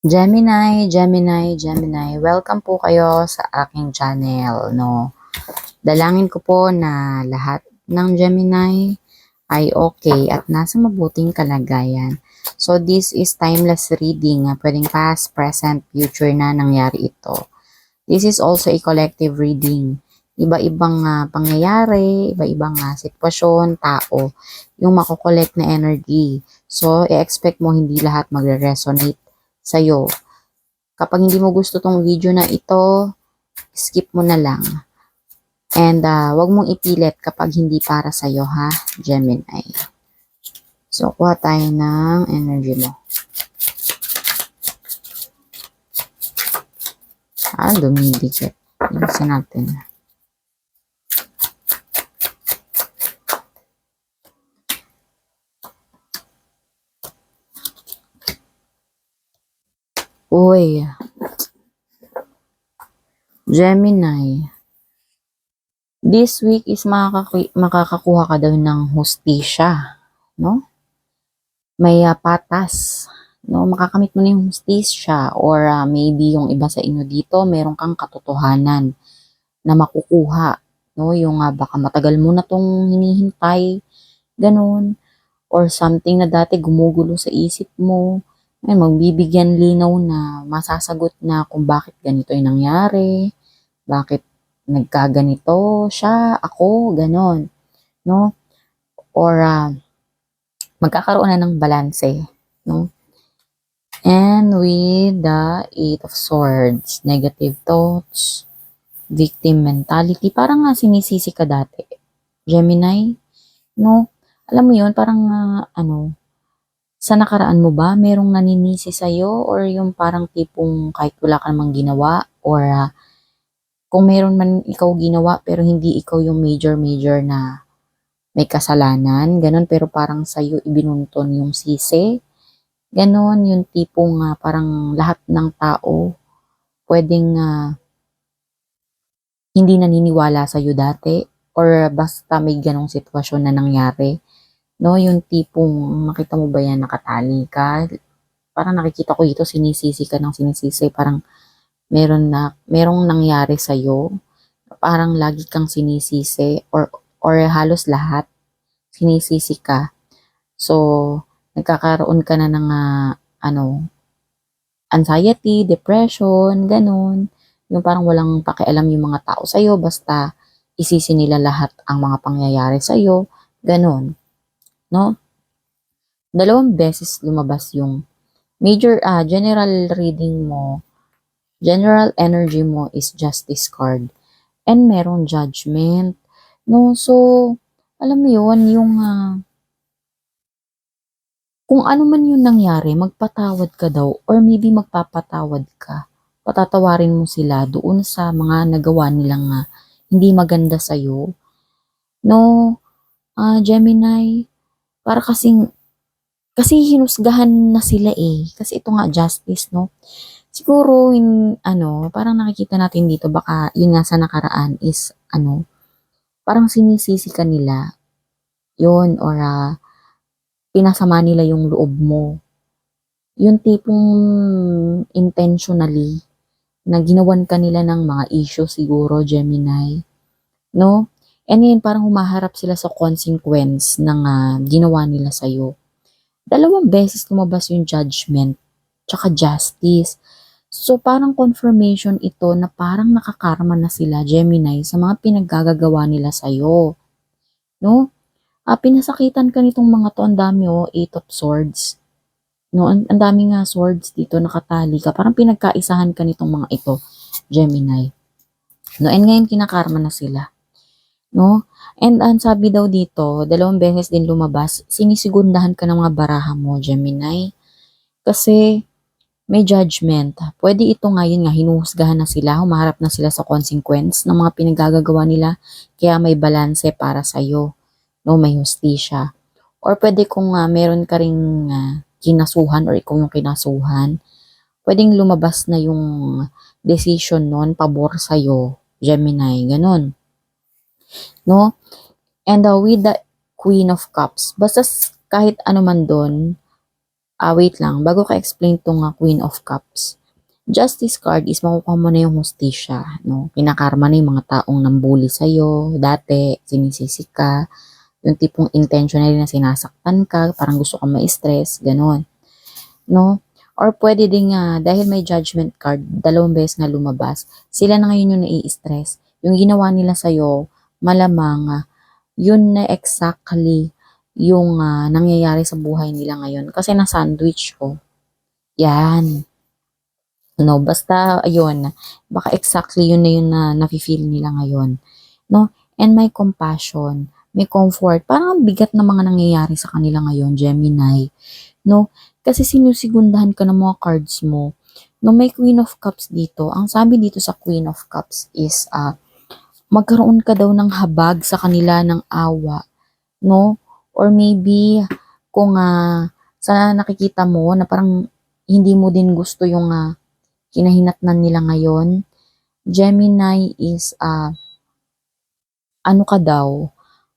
Gemini, Gemini, Gemini, welcome po kayo sa aking channel, no? Dalangin ko po na lahat ng Gemini ay okay at nasa mabuting kalagayan. So, this is timeless reading. Pwedeng past, present, future na nangyari ito. This is also a collective reading. Iba-ibang ah, pangyayari, iba-ibang ah, sitwasyon, tao, yung makokollect na energy. So, i-expect mo hindi lahat magre-resonate sa'yo. Kapag hindi mo gusto tong video na ito, skip mo na lang. And uh, wag mong ipilit kapag hindi para sa'yo ha, Gemini. So, kuha tayo ng energy mo. Ah, dumidikit. Ilisin natin. Uy. Gemini. This week is makakaku- makakakuha ka daw ng hustisya, no? May ah, patas, no? Makakamit mo na yung hustisya or ah, maybe yung iba sa inyo dito, meron kang katotohanan na makukuha, no? Yung ah, baka matagal mo na tong hinihintay, ganun. Or something na dati gumugulo sa isip mo, ay magbibigyan linaw na masasagot na kung bakit ganito yung nangyari, bakit nagkaganito siya, ako, ganon, no? Or ah, magkakaroon na ng balanse, no? And with the Eight of Swords, negative thoughts, victim mentality, parang nga sinisisi ka dati. Gemini, no? Alam mo yun, parang ah, ano, sa nakaraan mo ba, merong naninisi sa'yo or yung parang tipong kahit wala ka namang ginawa or ah, kung meron man ikaw ginawa pero hindi ikaw yung major-major na may kasalanan, ganun, pero parang sa'yo ibinunton yung sisi. Ganon, yung tipong ah, parang lahat ng tao pwedeng ah, hindi naniniwala sa'yo dati or basta may ganong sitwasyon na nangyari. No, yung tipong makita mo ba yan nakatali ka? Parang nakikita ko dito sinisisi ka ng sinisisi, parang meron na merong nangyari sa parang lagi kang sinisisi or or halos lahat sinisisi ka. So, nagkakaroon ka na ng ah, ano anxiety, depression, ganun. Yung parang walang pakialam yung mga tao sa'yo, basta isisi nila lahat ang mga pangyayari sa'yo, ganun. No? Dalawang beses lumabas yung major, ah, general reading mo, general energy mo is justice card. And merong judgment. No? So, alam mo yun, yung ah, kung ano man yung nangyari, magpatawad ka daw or maybe magpapatawad ka. Patatawarin mo sila doon sa mga nagawa nilang ah, hindi maganda sa'yo. No, ah Gemini, para kasing, kasi hinusgahan na sila eh. Kasi ito nga justice, no? Siguro, in, ano, parang nakikita natin dito, baka yun nga sa nakaraan is, ano, parang sinisisi ka nila. Yun, or ah, pinasama nila yung loob mo. Yung tipong intentionally na ginawan ka nila ng mga issue siguro, Gemini. No? And yun, parang humaharap sila sa consequence ng ah, ginawa nila sa'yo. Dalawang beses lumabas yung judgment, tsaka justice. So, parang confirmation ito na parang nakakarma na sila, Gemini, sa mga pinaggagawa nila sa'yo. No? Ah, pinasakitan ka nitong mga to, ang dami oh, Eight of Swords. No, ang, ang dami nga swords dito, nakatali ka. Parang pinagkaisahan ka nitong mga ito, Gemini. No, and ngayon kinakarma na sila. No? And ang sabi daw dito, dalawang beses din lumabas, sinisigundahan ka ng mga baraha mo, Gemini. Kasi may judgment. Pwede ito ngayon nga, hinuhusgahan na sila, humaharap na sila sa consequence ng mga pinagagagawa nila, kaya may balanse para sa'yo. No, may hustisya. Or pwede kung uh, meron ka ring uh, kinasuhan or ikaw yung kinasuhan, pwedeng lumabas na yung decision nun, pabor sa'yo, Gemini, ganun. No? And uh, with the Queen of Cups, basta kahit ano man doon, Ah, wait lang. Bago ka explain tong ah, Queen of Cups. Justice card is makukuha mo na yung hustisya. No? Kinakarma na yung mga taong nambuli sa'yo. Dati, sinisisi ka. Yung tipong intentionally na sinasaktan ka. Parang gusto ka ma-stress. Ganon. No? Or pwede din nga, dahil may judgment card, dalawang beses nga lumabas, sila na ngayon yung nai-stress. Yung ginawa nila sa'yo, malamang, yun na exactly yung ah, nangyayari sa buhay nila ngayon. Kasi na-sandwich ko. Yan. No, basta, ayun, baka exactly yun na yun na nafe-feel nila ngayon. No? And may compassion, may comfort. Parang ang bigat na mga nangyayari sa kanila ngayon, Gemini. No? Kasi sinusigundahan ka ng mga cards mo. No, may Queen of Cups dito. Ang sabi dito sa Queen of Cups is, ah, magkaroon ka daw ng habag sa kanila ng awa. No? Or maybe, kung ah, sa nakikita mo na parang hindi mo din gusto yung ah, kinahinatnan nila ngayon, Gemini is, ah, ano ka daw,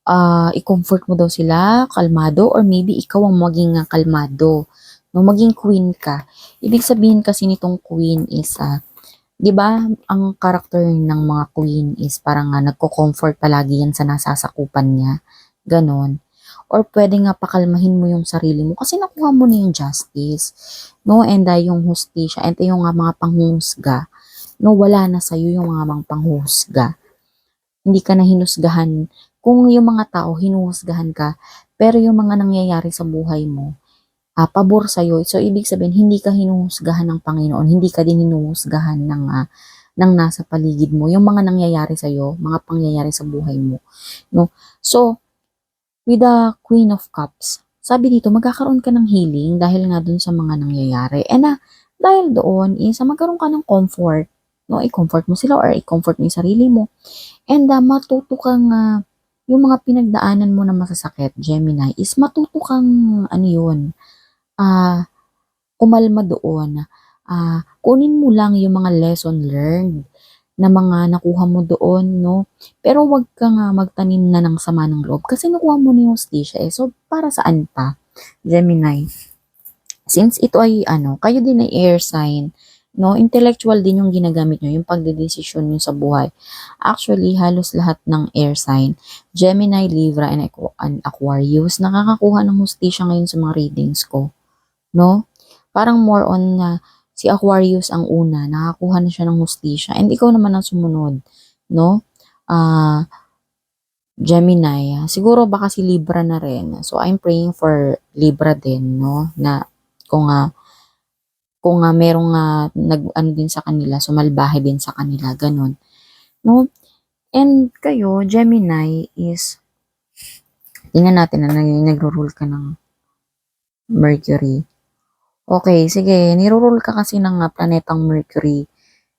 ah, i-comfort mo daw sila, kalmado, or maybe ikaw ang maging kalmado. No, maging queen ka. Ibig sabihin kasi nitong queen is, ah, 'di ba, ang character ng mga queen is parang nga nagko-comfort palagi yan sa nasasakupan niya. Ganon. Or pwede nga pakalmahin mo yung sarili mo kasi nakuha mo na yung justice. No, and ah, yung hustisya, and yung nga mga panghusga. No, wala na sa'yo yung mga mga panghusga. Hindi ka na hinusgahan. Kung yung mga tao, hinuhusgahan ka, pero yung mga nangyayari sa buhay mo, ah, pabor sa'yo. So, ibig sabihin, hindi ka hinuhusgahan ng Panginoon, hindi ka din hinuhusgahan ng, ah, ng nasa paligid mo. Yung mga nangyayari sa'yo, mga pangyayari sa buhay mo. No? So, with the Queen of Cups, sabi dito, magkakaroon ka ng healing dahil nga dun sa mga nangyayari. And ah, dahil doon, isa magkaroon ka ng comfort. No, i-comfort mo sila or i-comfort mo yung sarili mo. And ah, matuto kang ah, yung mga pinagdaanan mo na masasakit, Gemini, is matuto kang ano yun, ah, kumalma doon. Ah, kunin mo lang yung mga lesson learned na mga nakuha mo doon, no? Pero wag ka nga magtanim na ng sama ng loob kasi nakuha mo na yung hostisya eh. So, para saan pa? Gemini. Since ito ay ano, kayo din ay air sign, no? Intellectual din yung ginagamit nyo, yung pagdedesisyon nyo sa buhay. Actually, halos lahat ng air sign, Gemini, Libra, and Aquarius, nakakakuha ng hostisya ngayon sa mga readings ko. No? Parang more on na si Aquarius ang una, nakakuha na siya ng hostisya, and ikaw naman ang sumunod. No? Ah, Gemini, ah, siguro baka si Libra na rin. So, I'm praying for Libra din, no? Na kung nga kung nga merong ah, nag ano din sa kanila, sumalbahe din sa kanila, ganun. No? And kayo, Gemini is tingnan natin na nag- nagro-rule ka ng Mercury. Okay, sige, niro-rule ka kasi ng ah, planetang Mercury.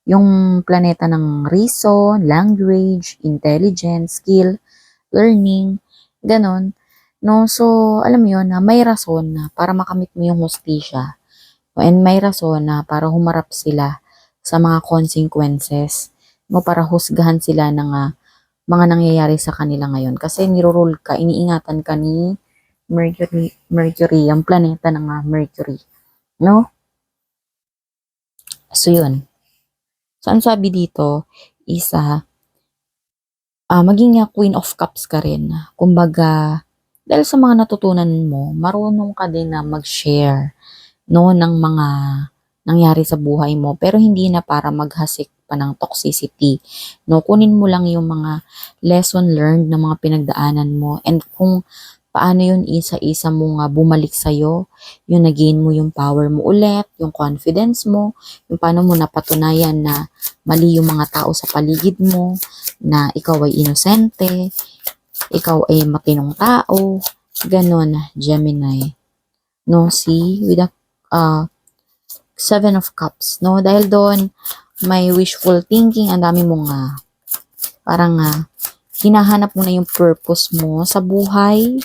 Yung planeta ng reason, language, intelligence, skill, learning, ganon. No, so, alam mo yun, may rason na para makamit mo yung hostisya. And may rason na para humarap sila sa mga consequences. No, para husgahan sila ng ah, mga nangyayari sa kanila ngayon. Kasi nirorule ka, iniingatan ka ni Mercury, Mercury, ang planeta ng ah, Mercury. No? So, yun. So, ang sabi dito is, ah, ah, maging nga Queen of Cups ka rin. Kumbaga, dahil sa mga natutunan mo, marunong ka din na mag-share no, ng mga nangyari sa buhay mo. Pero hindi na para maghasik pa ng toxicity. No, kunin mo lang yung mga lesson learned na mga pinagdaanan mo and kung paano yun isa-isa mo nga bumalik sa'yo, yung nagain mo yung power mo ulit, yung confidence mo, yung paano mo napatunayan na mali yung mga tao sa paligid mo, na ikaw ay inosente, ikaw ay matinong tao, ganon, Gemini. No, see, with a uh, Seven of Cups, no? Dahil doon, may wishful thinking, ang dami mong nga, parang nga, hinahanap mo na yung purpose mo sa buhay,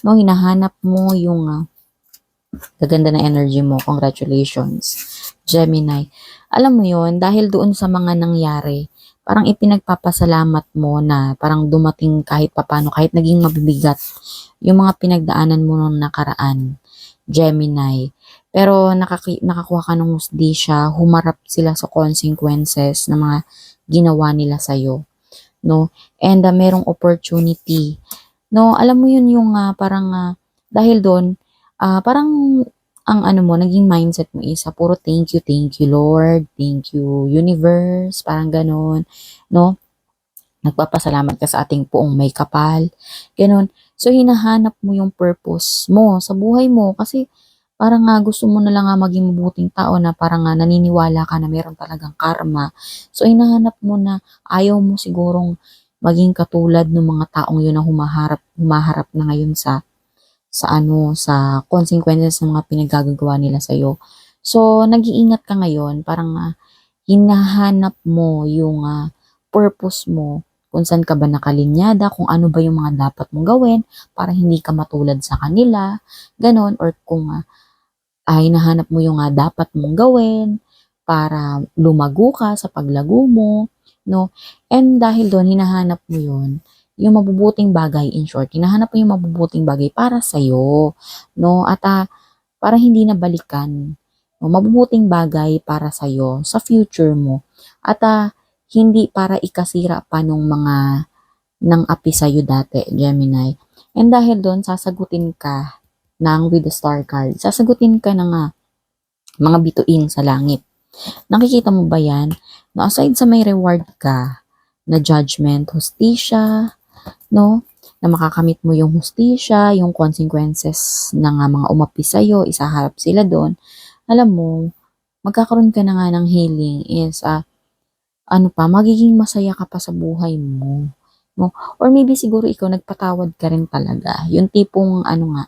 no? Hinahanap mo yung ah, gaganda na energy mo. Congratulations, Gemini. Alam mo yon dahil doon sa mga nangyari, parang ipinagpapasalamat mo na parang dumating kahit papano, kahit naging mabibigat yung mga pinagdaanan mo nung nakaraan, Gemini. Pero nakaki- nakakuha ka ng hustisya, humarap sila sa consequences ng mga ginawa nila sa'yo. No? And ah, merong opportunity. No, alam mo yun yung ah, parang ah, dahil doon, ah, parang ang ano mo, naging mindset mo is ah, puro thank you, thank you Lord, thank you universe, parang ganon, no? Nagpapasalamat ka sa ating puong may kapal, ganon. So, hinahanap mo yung purpose mo sa buhay mo kasi parang nga gusto mo na lang nga maging mabuting tao na parang nga naniniwala ka na meron talagang karma. So, hinahanap mo na ayaw mo sigurong maging katulad ng mga taong yun na humaharap, humaharap na ngayon sa sa ano, sa consequences ng mga pinagagagawa nila sa'yo. So, nag-iingat ka ngayon, parang ah, hinahanap mo yung ah, purpose mo, kung saan ka ba nakalinyada, kung ano ba yung mga dapat mong gawin para hindi ka matulad sa kanila, ganon, or kung ah, ah, hinahanap mo yung ah, dapat mong gawin para lumago ka sa paglago mo, no? And dahil doon, hinahanap mo yun, yung mabubuting bagay, in short, hinahanap mo yung mabubuting bagay para sa'yo, no? At ah, para hindi na balikan, no? mabubuting bagay para sa'yo, sa future mo. At ah, hindi para ikasira pa nung mga ng api sa'yo dati, Gemini. And dahil doon, sasagutin ka ng with the star card. Sasagutin ka ng ah, mga bituin sa langit. Nakikita mo ba yan? No, aside sa may reward ka, na judgment, hustisya, no? Na makakamit mo yung hustisya, yung consequences ng ah, mga umapi sa'yo, isaharap sila doon. Alam mo, magkakaroon ka na nga ng healing is, ah, ano pa, magiging masaya ka pa sa buhay mo. No? Or maybe siguro ikaw nagpatawad ka rin talaga. Yung tipong ano nga,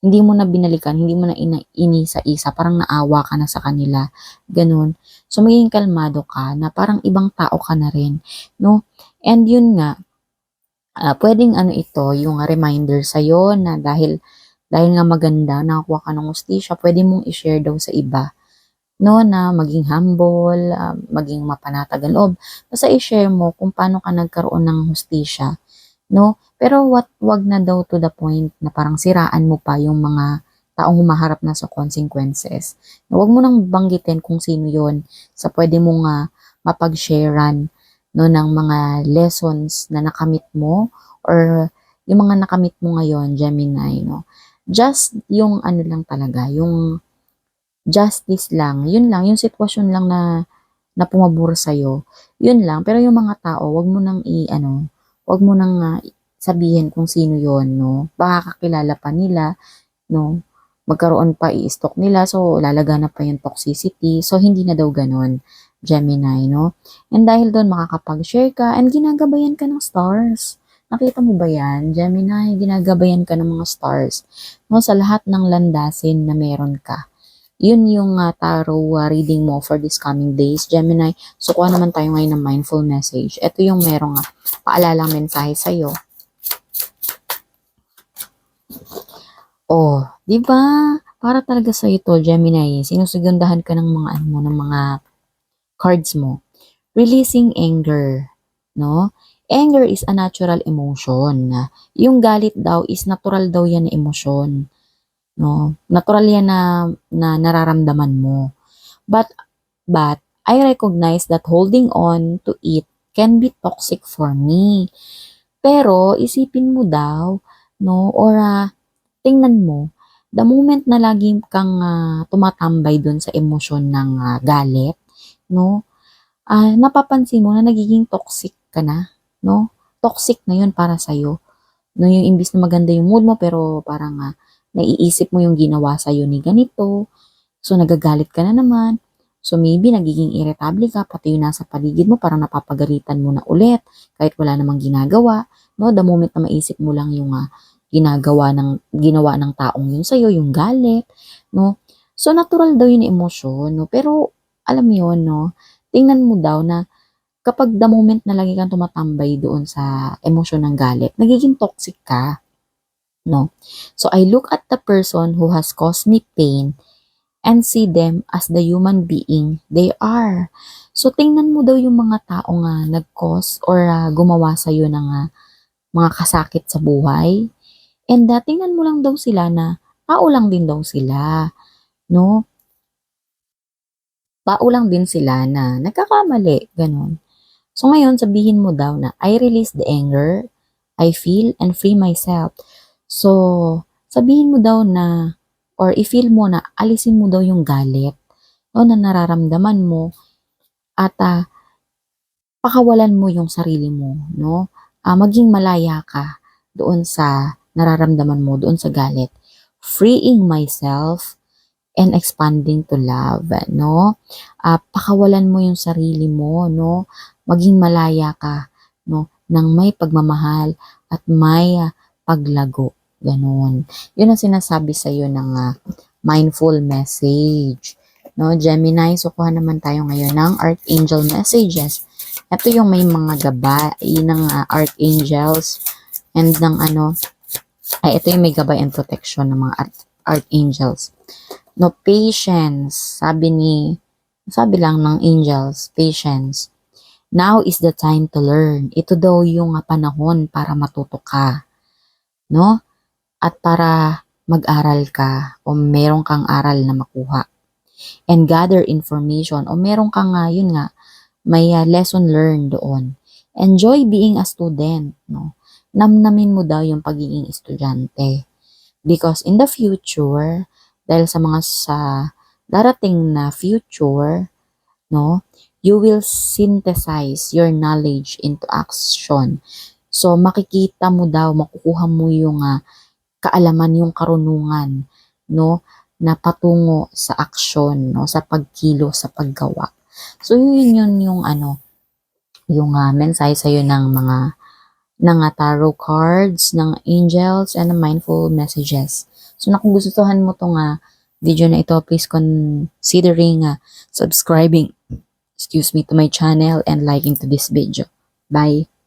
hindi mo na binalikan, hindi mo na ina, inisa-isa, parang naawa ka na sa kanila. Ganun. So, magiging kalmado ka na parang ibang tao ka na rin. No? And yun nga, ah, pwedeng ano ito, yung reminder sa'yo na dahil dahil nga maganda, nakakuha ka ng hustisya, pwede mong i-share daw sa iba no, na maging humble, ah, maging mapanatag loob. Basta i-share mo kung paano ka nagkaroon ng hustisya, no? Pero what, wag na daw to the point na parang siraan mo pa yung mga taong humaharap na sa consequences. No, wag mo nang banggitin kung sino yon sa pwede mong uh, mapag-sharean no, ng mga lessons na nakamit mo or yung mga nakamit mo ngayon, Gemini, no? Just yung ano lang talaga, yung justice lang, yun lang, yung sitwasyon lang na na pumabor sa'yo, yun lang. Pero yung mga tao, wag mo nang i, ano, wag mo nang uh, sabihin kung sino yon no? Baka kakilala pa nila, no? Magkaroon pa i-stock nila, so lalaganap pa yung toxicity. So, hindi na daw ganon, Gemini, no? And dahil doon, makakapag-share ka and ginagabayan ka ng stars. Nakita mo ba yan, Gemini? Ginagabayan ka ng mga stars. No, sa lahat ng landasin na meron ka yun yung uh, tarot uh, reading mo for this coming days, Gemini. So, kuha naman tayo ngayon ng mindful message. Ito yung merong uh, paalalang mensahe sa'yo. Oh, di ba? Para talaga sa ito, Gemini, sinusugundahan ka ng mga ano ng mga cards mo. Releasing anger, no? Anger is a natural emotion. Yung galit daw is natural daw yan na emosyon no? Natural yan na, na nararamdaman mo. But, but, I recognize that holding on to it can be toxic for me. Pero, isipin mo daw, no? Or, uh, tingnan mo, the moment na lagi kang uh, tumatambay dun sa emosyon ng uh, galit, no? Uh, napapansin mo na nagiging toxic ka na, no? Toxic na yun para sa'yo. No, yung imbis na maganda yung mood mo, pero parang uh, naiisip mo yung ginawa sa'yo ni ganito, so nagagalit ka na naman, so maybe nagiging irritable ka, pati yung nasa paligid mo, parang napapagalitan mo na ulit, kahit wala namang ginagawa, no, the moment na maisip mo lang yung uh, ginagawa ng, ginawa ng taong yun sa'yo, yung galit, no, so natural daw yun emosyon, no, pero alam mo yun, no, tingnan mo daw na kapag the moment na lagi kang tumatambay doon sa emosyon ng galit, nagiging toxic ka no? So I look at the person who has caused me pain and see them as the human being they are. So tingnan mo daw yung mga tao nga nag-cause or uh, gumawa sa iyo ng mga kasakit sa buhay. And uh, mo lang daw sila na tao lang din daw sila. no? Tao lang din sila na nagkakamali, ganun. So ngayon, sabihin mo daw na, I release the anger, I feel, and free myself. So, sabihin mo daw na, or i-feel mo na, alisin mo daw yung galit, no, na nararamdaman mo, at ah, pakawalan mo yung sarili mo, no? Ah, maging malaya ka doon sa nararamdaman mo, doon sa galit. Freeing myself and expanding to love, no? Ah, pakawalan mo yung sarili mo, no? Maging malaya ka, no? Nang may pagmamahal at may ah, paglago. Ganun. Yun ang sinasabi sa iyo ng ah, mindful message. No, Gemini, so kuha naman tayo ngayon ng Archangel messages. Ito yung may mga gabay ng ah, archangels and ng ano, ay ito yung may gabay and protection ng mga art- archangels. No, patience, sabi ni, sabi lang ng angels, patience. Now is the time to learn. Ito daw yung ah, panahon para matuto ka. No? At para mag-aral ka o meron kang aral na makuha. And gather information o meron kang nga, yun nga, may ah, lesson learned doon. Enjoy being a student, no? Namnamin mo daw yung pagiging estudyante. Because in the future, dahil sa mga sa darating na future, no, you will synthesize your knowledge into action. So, makikita mo daw, makukuha mo yung ah, kaalaman, yung karunungan, no, na patungo sa aksyon, no, sa pagkilo, sa paggawa. So, yun yun yung ano, yung uh, mensahe sa'yo ng mga ng ah, tarot cards, ng angels, and mindful messages. So, na kung gustuhan mo tong ah, video na ito, please considering ah, subscribing, excuse me, to my channel and liking to this video. Bye!